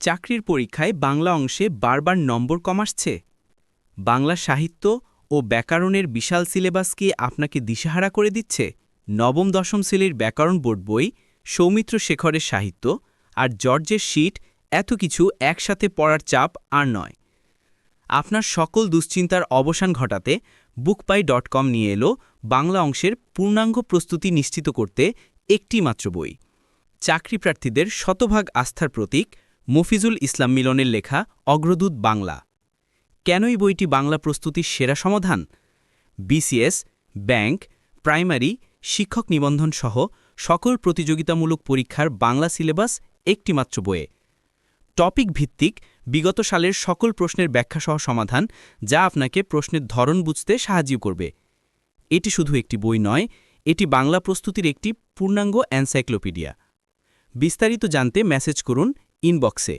চাকরির পরীক্ষায় বাংলা অংশে বারবার নম্বর কম আসছে। বাংলা সাহিত্য ও ব্যাকরণের বিশাল সিলেবাস কি আপনাকে দিশাহারা করে দিচ্ছে? নবম দশম শ্রেণির ব্যাকরণ বোর্ড বই, সৌমিত্র শেখরের সাহিত্য আর জর্জের শীট এত কিছু একসাথে পড়ার চাপ আর নয়। আপনার সকল দুশ্চিন্তার অবসান ঘটাতে বুকপাই ডট কম নিয়ে এলো বাংলা অংশের পূর্ণাঙ্গ প্রস্তুতি নিশ্চিত করতে একটি মাত্র বই। চাকরি প্রার্থীদের শতভাগ আস্থার প্রতীক মফিজুল ইসলাম মিলনের লেখা অগ্রদূত বাংলা। কেনই বইটি বাংলা প্রস্তুতির সেরা সমাধান? বিসিএস, ব্যাংক, প্রাইমারি, শিক্ষক নিবন্ধন সহ সকল প্রতিযোগিতামূলক পরীক্ষার বাংলা সিলেবাস একটিমাত্র বইয়ে। টপিক ভিত্তিক বিগত সালের সকল প্রশ্নের ব্যাখ্যাসহ সমাধান যা আপনাকে প্রশ্নের ধরন বুঝতে সাহায্য করবে। এটি শুধু একটি বই নয়, এটি বাংলা প্রস্তুতির একটি পূর্ণাঙ্গ এনসাইক্লোপিডিয়া। বিস্তারিত জানতে মেসেজ করুন ইনবক্সে